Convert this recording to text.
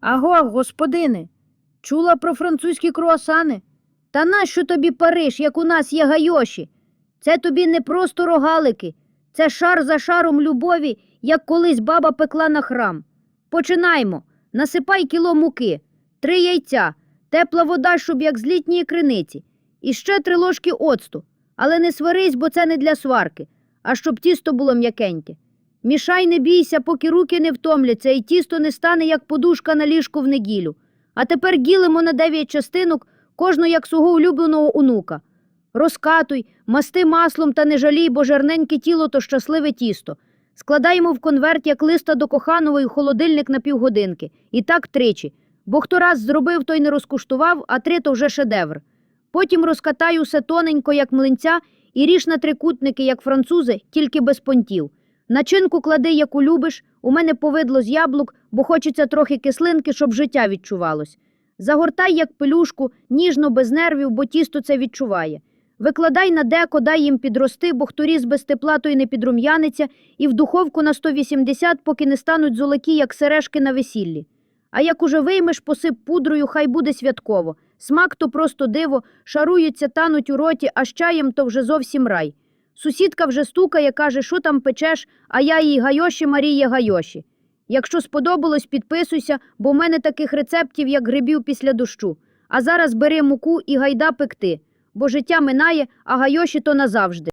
Аго, господине, чула про французькі круасани? Та нащо тобі Париж, як у нас є гайоші? Це тобі не просто рогалики, це шар за шаром любові, як колись баба пекла на храм. Починаймо. Насипай кіло муки, три яйця, тепла вода, щоб як з літньої криниці, і ще три ложки оцту. Але не сварись, бо це не для сварки, а щоб тісто було м'якеньке. Мішай, не бійся, поки руки не втомляться, і тісто не стане, як подушка на ліжку в неділю. А тепер ділимо на дев'ять частинок, кожну як свого улюбленого онука. Розкатуй, масти маслом та не жалій, бо жарненьке тіло то щасливе тісто. Складаємо в конверт як листа до коханого і холодильник на півгодинки. І так тричі. Бо хто раз зробив, той не розкуштував, а три то вже шедевр. Потім розкатай усе тоненько, як млинця, і ріж на трикутники, як французи, тільки без понтів. Начинку клади, яку любиш, у мене повидло з яблук, бо хочеться трохи кислинки, щоб життя відчувалось. Загортай, як пелюшку, ніжно, без нервів, бо тісто це відчуває. Викладай на деко, дай їм підрости, бо хто ріс без тепла, той не підрум'яниться, і в духовку на 180, поки не стануть золокі, як сережки на весіллі. А як уже виймеш, посип пудрою, хай буде святково. Смак то просто диво, шаруються, тануть у роті, а з чаєм то вже зовсім рай. Сусідка вже стукає, каже, що там печеш, а я їй гайоші Марія Гайоші. Якщо сподобалось, підписуйся, бо в мене таких рецептів, як грибів після дощу. А зараз бери муку і гайда пекти, бо життя минає, а гайоші то назавжди.